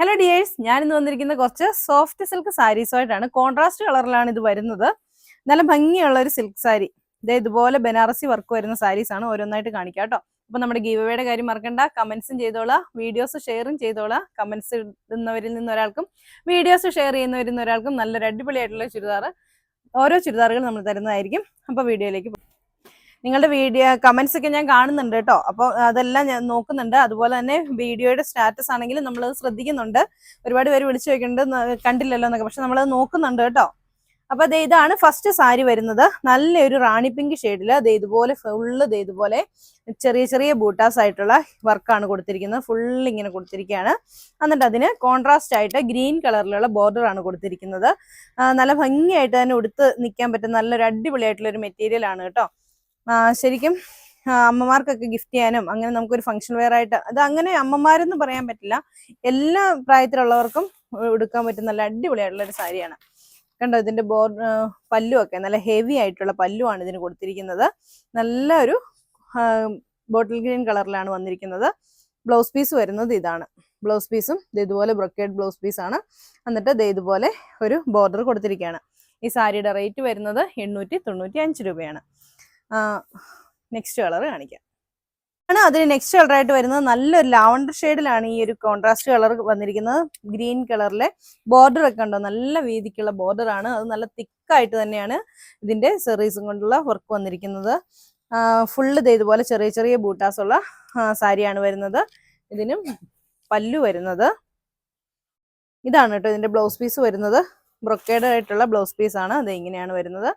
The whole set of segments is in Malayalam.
ഹലോ ഡിയേഴ്സ് ഞാൻ ഇന്ന് വന്നിരിക്കുന്ന കുറച്ച് സോഫ്റ്റ് സിൽക്ക് സാരീസുമായിട്ടാണ് കോൺട്രാസ്റ്റ് കളറിലാണ് ഇത് വരുന്നത്. നല്ല ഭംഗിയുള്ള ഒരു സിൽക്ക് സാരി ഇതേ ഇതുപോലെ ബനാറസി വർക്ക് വരുന്ന സാരീസ് ആണ് ഓരോന്നായിട്ട് കാണിക്കാം കേട്ടോ. അപ്പൊ നമ്മുടെ ഗീവയുടെ കാര്യം മറക്കണ്ട. കമന്റ്സും ചെയ്തോളാം. വീഡിയോസ് ഷെയറും ചെയ്തോളാം. കമന്റ്സ് ഇടുന്നവരിൽ നിന്ന് ഒരാൾക്കും വീഡിയോസ് ഷെയർ ചെയ്യുന്നവരിൽ നിന്ന് ഒരാൾക്കും നല്ലൊരു അടിപൊളിയായിട്ടുള്ള ചുരിദാർ ഓരോ ചുരിദാറുകൾ നമ്മൾ തരുന്നതായിരിക്കും. അപ്പൊ വീഡിയോയിലേക്ക് നിങ്ങളുടെ വീഡിയോ കമന്റ്സ് ഒക്കെ ഞാൻ കാണുന്നുണ്ട് കേട്ടോ. അപ്പോൾ അതെല്ലാം ഞാൻ നോക്കുന്നുണ്ട്. അതുപോലെ തന്നെ വീഡിയോയുടെ സ്റ്റാറ്റസ് ആണെങ്കിലും നമ്മൾ ശ്രദ്ധിക്കുന്നുണ്ട്. ഒരുപാട് പേര് വിളിച്ചു വെക്കുന്നുണ്ട് കണ്ടില്ലല്ലോ എന്നൊക്കെ. പക്ഷെ നമ്മളത് നോക്കുന്നുണ്ട് കേട്ടോ. അപ്പൊ ദേ ഇതാണ് ഫസ്റ്റ് സാരി വരുന്നത്. നല്ലൊരു റാണി പിങ്ക് ഷെയ്ഡിൽ ദേ ഇതുപോലെ ഫുള്ള് ദേ ഇതുപോലെ ചെറിയ ചെറിയ ബൂട്ടാസ് ആയിട്ടുള്ള വർക്കാണ് കൊടുത്തിരിക്കുന്നത്. ഫുള്ള് ഇങ്ങനെ കൊടുത്തിരിക്കുകയാണ്. എന്നിട്ട് അതിന് കോൺട്രാസ്റ്റ് ആയിട്ട് ഗ്രീൻ കളറിലുള്ള ബോർഡർ ആണ് കൊടുത്തിരിക്കുന്നത്. നല്ല ഭംഗിയായിട്ട് തന്നെ ഉടുത്ത് നിൽക്കാൻ പറ്റുന്ന നല്ലൊരു അടിപൊളിയായിട്ടുള്ള ഒരു മെറ്റീരിയൽ ആണ് കേട്ടോ. ശരിക്കും അമ്മമാർക്കൊക്കെ ഗിഫ്റ്റ് ചെയ്യാനും അങ്ങനെ നമുക്കൊരു ഫംഗ്ഷൻ വെയർ ആയിട്ട് അത് അങ്ങനെ അമ്മമാരെന്ന് പറയാൻ പറ്റില്ല. എല്ലാ പ്രായത്തിലുള്ളവർക്കും ഉടുക്കാൻ പറ്റുന്ന നല്ല അടിപൊളിയായിട്ടുള്ള ഒരു സാരിയാണ്. കണ്ടോ ഇതിന്റെ ബോർ പല്ലു ഒക്കെ നല്ല ഹെവി ആയിട്ടുള്ള പല്ലുവാണ് ഇതിന് കൊടുത്തിരിക്കുന്നത്. നല്ല ഒരു ബോട്ടിൽ ഗ്രീൻ കളറിലാണ് വന്നിരിക്കുന്നത്. ബ്ലൗസ് പീസ് വരുന്നത് ഇതാണ്. ബ്ലൗസ് പീസും ഇത് ഇതുപോലെ ബ്രൊക്കേഡ് ബ്ലൗസ് പീസ് ആണ്. എന്നിട്ട് ഇത് ഇതുപോലെ ഒരു ബോർഡർ കൊടുത്തിരിക്കുകയാണ്. ഈ സാരിയുടെ റേറ്റ് വരുന്നത് എണ്ണൂറ്റി തൊണ്ണൂറ്റി അഞ്ച് രൂപയാണ്. നെക്സ്റ്റ് കളർ കാണിക്കാം. ആണ് അതിന് നെക്സ്റ്റ് കളറായിട്ട് വരുന്നത്. നല്ലൊരു ലാവണ്ടർ ഷെയ്ഡിലാണ് ഈ ഒരു കോൺട്രാസ്റ്റ് കളർ വന്നിരിക്കുന്നത്. ഗ്രീൻ കളറിലെ ബോർഡർ ഒക്കെ ഉണ്ടോ നല്ല വീതിക്കുള്ള ബോർഡർ ആണ്. അത് നല്ല തിക്കായിട്ട് തന്നെയാണ് ഇതിന്റെ സെറീസും കൊണ്ടുള്ള വർക്ക് വന്നിരിക്കുന്നത്. ഫുള്ള് ഇത് ഇതുപോലെ ചെറിയ ചെറിയ ബൂട്ടാസ് ഉള്ള സാരിയാണ് വരുന്നത്. ഇതിനും പല്ലു വരുന്നത്. ഇതാണ് കേട്ടോ ഇതിന്റെ ബ്ലൗസ് പീസ് വരുന്നത്. ബ്രൊക്കേഡ് ആയിട്ടുള്ള ബ്ലൗസ് പീസ് ആണ്. അത് ഇങ്ങനെയാണ് വരുന്നത്.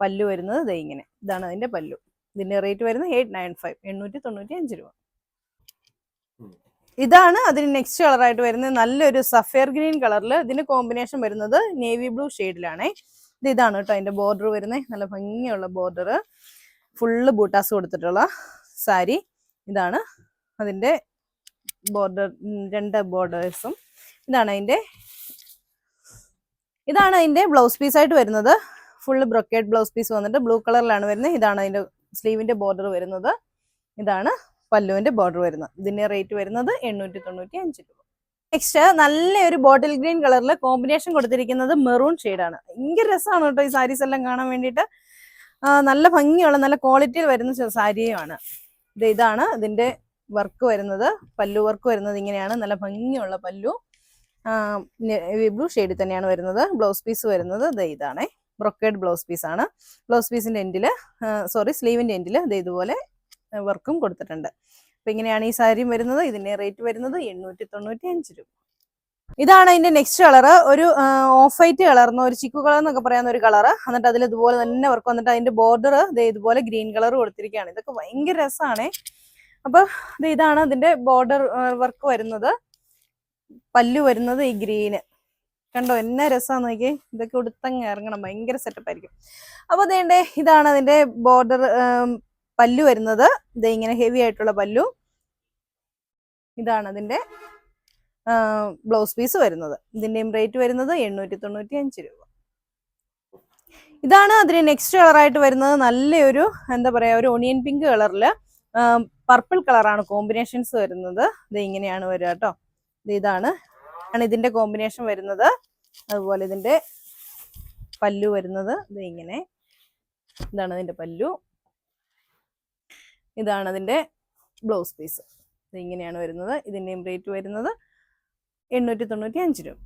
പല്ലു വരുന്നത് ദേ ഇങ്ങനെ. ഇതാണ് അതിന്റെ പല്ലു. ഇതിന്റെ റേറ്റ് വരുന്നത് എയ്റ്റ് നയൻ ഫൈവ് എണ്ണൂറ്റി തൊണ്ണൂറ്റി അഞ്ച് രൂപ ഇതാണ് അതിന് നെക്സ്റ്റ് കളർ ആയിട്ട് വരുന്നത്. നല്ലൊരു സഫയർ ഗ്രീൻ കളറിൽ ഇതിന്റെ കോമ്പിനേഷൻ വരുന്നത് നേവി ബ്ലൂ ഷെയ്ഡിലാണേ ഇത് ഇതാണ് കേട്ടോ അതിന്റെ ബോർഡർ വരുന്നത് നല്ല ഭംഗിയുള്ള ബോർഡർ ഫുള്ള് ബൂട്ടാസ് കൊടുത്തിട്ടുള്ള സാരി. ഇതാണ് അതിന്റെ ബോർഡർ രണ്ട് ബോർഡേഴ്സും ഇതാണ് അതിന്റെ ഇതാണ് അതിന്റെ ബ്ലൗസ് പീസ് ആയിട്ട് വരുന്നത്. ഫുള്ള് ബ്രൊക്കേഡ് ബ്ലൗസ് പീസ് വന്നിട്ട് ബ്ലൂ കളറിലാണ് വരുന്നത്. ഇതാണ് അതിന്റെ സ്ലീവിന്റെ ബോർഡർ വരുന്നത്. ഇതാണ് പല്ലുവിന്റെ ബോർഡർ വരുന്നത്. ഇതിന്റെ റേറ്റ് വരുന്നത് എണ്ണൂറ്റി തൊണ്ണൂറ്റി അഞ്ച് രൂപ. നെക്സ്റ്റ് നല്ലൊരു ബോട്ടിൽ ഗ്രീൻ കളറിൽ കോമ്പിനേഷൻ കൊടുത്തിരിക്കുന്നത് മെറൂൺ ആണ്. ഭയങ്കര രസമാണ് കേട്ടോ ഈ സാരീസ് എല്ലാം കാണാൻ വേണ്ടിയിട്ട്. നല്ല ഭംഗിയുള്ള നല്ല ക്വാളിറ്റിയിൽ വരുന്ന സാരിയുമാണ് ഇത് ഇതാണ് ഇതിന്റെ വർക്ക് വരുന്നത്. പല്ലു വർക്ക് വരുന്നത് ഇങ്ങനെയാണ്. നല്ല ഭംഗിയുള്ള പല്ലു. ബ്ലൂ ഷെയ്ഡിൽ തന്നെയാണ് വരുന്നത്. ബ്ലൗസ് പീസ് വരുന്നത്. ഇതാണേ. ബ്രൊക്കേഡ് ബ്ലൗസ് പീസ് ആണ്. ബ്ലൗസ് പീസിന്റെ എൻഡിൽ സോറി സ്ലീവിന്റെ എൻഡിൽ ദേ ഇതുപോലെ വർക്കും കൊടുത്തിട്ടുണ്ട്. അപ്പൊ ഇങ്ങനെയാണ് ഈ സാരിയും വരുന്നത്. ഇതിന്റെ റേറ്റ് വരുന്നത് എണ്ണൂറ്റി തൊണ്ണൂറ്റി അഞ്ച് രൂപ. ഇതാണ് അതിന്റെ നെക്സ്റ്റ് കളർ ഒരു ഓഫ് വൈറ്റ് കളർന്ന ഒരു ചിക്കു കളർ എന്നൊക്കെ പറയാവുന്ന ഒരു കളർ എന്നിട്ട് അതിൽ ഇതുപോലെ തന്നെ വർക്ക് വന്നിട്ട് അതിന്റെ ബോർഡർ ഇതുപോലെ ഗ്രീൻ കളർ കൊടുത്തിരിക്കുകയാണ്. ഇതൊക്കെ ഭയങ്കര രസമാണേ അപ്പൊ ഇത് ഇതാണ് അതിന്റെ ബോർഡർ വർക്ക് വരുന്നത്. പല്ലു വരുന്നത് ഈ ഗ്രീന് കണ്ടോ എന്നാ രസമാന്ന് നോക്കി ഇതൊക്കെ ഉടുത്തങ്ങ് ഇറങ്ങണം. ഭയങ്കര സെറ്റപ്പ് ആയിരിക്കും. അപ്പൊ അതേണ്ടേ ഇതാണ് അതിന്റെ ബോർഡർ പല്ലു വരുന്നത്. ഇത് ഇങ്ങനെ ഹെവി ആയിട്ടുള്ള പല്ലു. ഇതാണ് അതിന്റെ ബ്ലൗസ് പീസ് വരുന്നത്. ഇതിന്റെയും റേറ്റ് വരുന്നത് എണ്ണൂറ്റി തൊണ്ണൂറ്റി അഞ്ച് രൂപ. ഇതാണ് അതിന് നെക്സ്റ്റ് കളറായിട്ട് വരുന്നത്. നല്ലൊരു എന്താ പറയാ ഒരു ഒണിയൻ പിങ്ക് കളറിൽ പർപ്പിൾ കളറാണ് കോമ്പിനേഷൻസ് വരുന്നത്. ഇത് ഇങ്ങനെയാണ് വരിക കേട്ടോ. ഇത് ഇതാണ് ആണ് ഇതിന്റെ കോമ്പിനേഷൻ വരുന്നത്. അതുപോലെ ഇതിന്റെ പല്ലു വരുന്നത്. ഇത് ഇങ്ങനെ. ഇതാണ് അതിന്റെ പല്ലു. ഇതാണ് അതിന്റെ ബ്ലൗസ് പീസ് ഇങ്ങനെയാണ് വരുന്നത്. ഇതിന്റെയും റേറ്റ് വരുന്നത് എണ്ണൂറ്റി തൊണ്ണൂറ്റി അഞ്ച് രൂപ.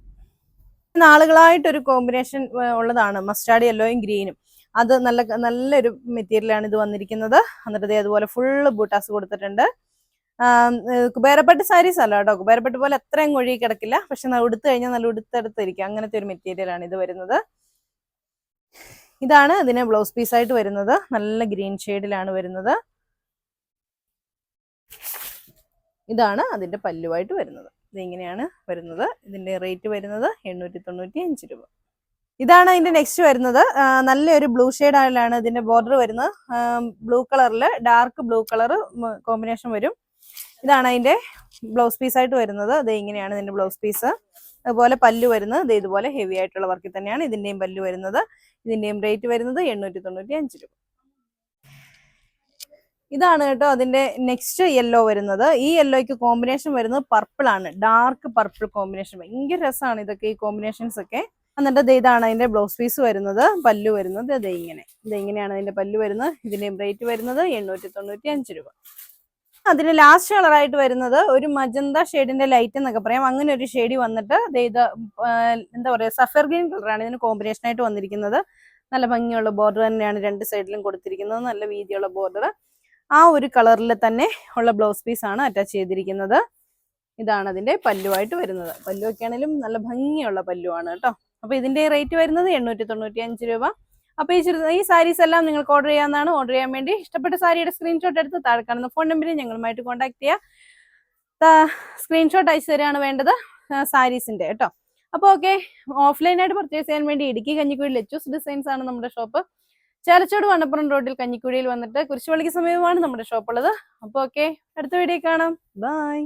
നാളുകളായിട്ടൊരു കോമ്പിനേഷൻ ഉള്ളതാണ്. മസ്റ്റാർഡ് യെല്ലോയും ഗ്രീനും അത് നല്ല നല്ലൊരു മെറ്റീരിയലാണ് ഇത് വന്നിരിക്കുന്നത്. എന്നിട്ട് അതുപോലെ ഫുള്ള് ബൂട്ടാസ് കൊടുത്തിട്ടുണ്ട്. കുബേരപ്പട്ട് സാരീസ് അല്ല കേട്ടോ. കുബേരപ്പട്ട് പോലെ അത്രയും ഒഴുകി കിടക്കില്ല. പക്ഷെ ഉടുത്തു കഴിഞ്ഞാൽ നല്ല ഉടുത്തെടുത്തിരിക്കും. അങ്ങനത്തെ ഒരു മെറ്റീരിയൽ ആണ് ഇത് വരുന്നത്. ഇതാണ് ഇതിന് ബ്ലൗസ് പീസ് ആയിട്ട് വരുന്നത്. നല്ല ഗ്രീൻ ഷെയ്ഡിലാണ് വരുന്നത്. ഇതാണ് അതിന്റെ പല്ലുവായിട്ട് വരുന്നത്. ഇതിങ്ങനെയാണ് വരുന്നത്. ഇതിന്റെ റേറ്റ് വരുന്നത് എണ്ണൂറ്റി തൊണ്ണൂറ്റി അഞ്ച് രൂപ. ഇതാണ് അതിന്റെ നെക്സ്റ്റ് വരുന്നത്. നല്ലൊരു ബ്ലൂ ഷെയ്ഡ് ആയാലാണ് ഇതിന്റെ ബോർഡർ വരുന്നത്. ബ്ലൂ കളറിൽ ഡാർക്ക് ബ്ലൂ കളർ കോമ്പിനേഷൻ വരും. ഇതാണ് അതിന്റെ ബ്ലൗസ് പീസ് ആയിട്ട് വരുന്നത്. അത് ഇങ്ങനെയാണ് ഇതിന്റെ ബ്ലൗസ് പീസ് അതുപോലെ പല്ല് വരുന്നത്. ഇത് ഇതുപോലെ ഹെവി ആയിട്ടുള്ള വർക്കിൽ തന്നെയാണ് ഇതിന്റെയും പല്ല് വരുന്നത്. ഇതിന്റെയും റേറ്റ് വരുന്നത് എണ്ണൂറ്റി തൊണ്ണൂറ്റി അഞ്ച് രൂപ. ഇതാണ് കേട്ടോ അതിന്റെ നെക്സ്റ്റ് യെല്ലോ വരുന്നത്. ഈ യെല്ലോയ്ക്ക് കോമ്പിനേഷൻ വരുന്നത് പർപ്പിൾ ആണ്. ഡാർക്ക് പർപ്പിൾ കോമ്പിനേഷൻ ഭയങ്കര രസമാണ് ഇതൊക്കെ ഈ കോമ്പിനേഷൻസ് ഒക്കെ. എന്നിട്ട് ഇതാണ് അതിന്റെ ബ്ലൗസ് പീസ് വരുന്നത്. പല്ലു വരുന്നത്. ദേ ഇങ്ങനെ. ദേ ഇങ്ങനെയാണ് അതിന്റെ പല്ലു വരുന്നത്. ഇതിന്റെ റേറ്റ് വരുന്നത് എണ്ണൂറ്റി തൊണ്ണൂറ്റി അഞ്ച് രൂപ. അതിന് ലാസ്റ്റ് കളറായിട്ട് വരുന്നത് ഒരു മജന്ത ഷെയ്ഡിന്റെ ലൈറ്റ് എന്നൊക്കെ പറയാം. അങ്ങനെ ഒരു ഷെയ്ഡി വന്നിട്ട് ഇത് എന്താ പറയുക സഫർ ഗ്രീൻ കളറാണ് ഇതിന് കോമ്പിനേഷൻ ആയിട്ട് വന്നിരിക്കുന്നത്. നല്ല ഭംഗിയുള്ള ബോർഡർ തന്നെയാണ് രണ്ട് സൈഡിലും കൊടുത്തിരിക്കുന്നത്. നല്ല വീതിയുള്ള ബോർഡർ ആ ഒരു കളറിൽ തന്നെ ഉള്ള ബ്ലൗസ് പീസ് ആണ് അറ്റാച്ച് ചെയ്തിരിക്കുന്നത്. ഇതാണ് അതിന്റെ പല്ലുവായിട്ട് വരുന്നത്. പല്ലു ഒക്കെ ആണെങ്കിലും നല്ല ഭംഗിയുള്ള പല്ലുവാണ് കേട്ടോ. അപ്പൊ ഇതിന്റെ റേറ്റ് വരുന്നത് എണ്ണൂറ്റി തൊണ്ണൂറ്റി അഞ്ച് രൂപ. അപ്പൊ ഈ ചുരിദാർ ഈ സാരീസ് എല്ലാം നിങ്ങൾക്ക് ഓർഡർ ചെയ്യാവുന്നതാണ്. ഓർഡർ ചെയ്യാൻ വേണ്ടി ഇഷ്ടപ്പെട്ട സാരിയുടെ സ്ക്രീൻഷോട്ട് എടുത്ത് താഴെ കാണുന്ന ഫോൺ നമ്പറിൽ ഞങ്ങളുമായിട്ട് കോൺടാക്ട് ചെയ്യുക സ്ക്രീൻഷോട്ട് അയച്ചു തരാണ് വേണ്ടത് സാരീസിന്റെ കേട്ടോ. അപ്പോൾ ഓക്കെ ഓഫ്ലൈനായിട്ട് പർച്ചേസ് ചെയ്യാൻ വേണ്ടി ഇടുക്കി കഞ്ഞിക്കുഴി ലെച്ചൂസ് ഡിസൈൻസ് ആണ് നമ്മുടെ ഷോപ്പ് ചേലച്ചോട് വണ്ണപ്പുറം റോഡിൽ കഞ്ഞിക്കുഴിയിൽ വന്നിട്ട് കുരിശുപള്ളിക്ക് സമീപമാണ് നമ്മുടെ ഷോപ്പ് ഉള്ളത്. അപ്പോൾ ഓക്കെ അടുത്ത വീഡിയോ കാണാം. ബൈ